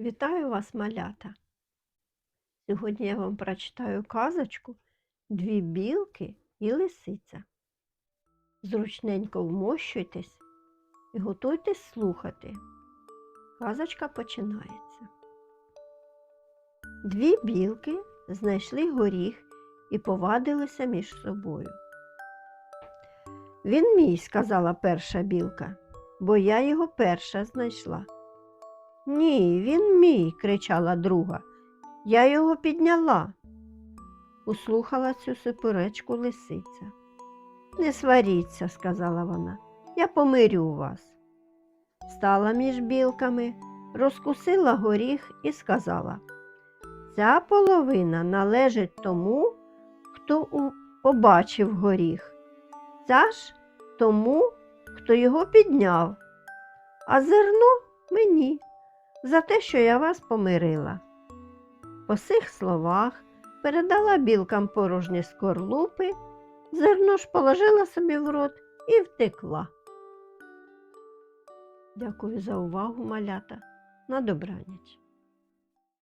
Вітаю вас, малята! Сьогодні я вам прочитаю казочку Дві білки і лисиця. Зручненько вмощуйтесь і готуйтесь слухати. Казочка починається. Дві білки знайшли горіх і повадилися між собою. Він мій, сказала перша білка, бо я його перша знайшла. Ні, він мій, кричала друга. Я його підняла. Услухала цю суперечку лисиця. Не сваріться, сказала вона, я помирю вас. Стала між білками, розкусила горіх і сказала Ця половина належить тому, хто побачив горіх, ця ж тому, хто його підняв, а зерно мені за те, що я вас помирила. По сих словах передала білкам порожні скорлупи, зерно ж положила собі в рот і втекла. Дякую за увагу, малята. На добраніч.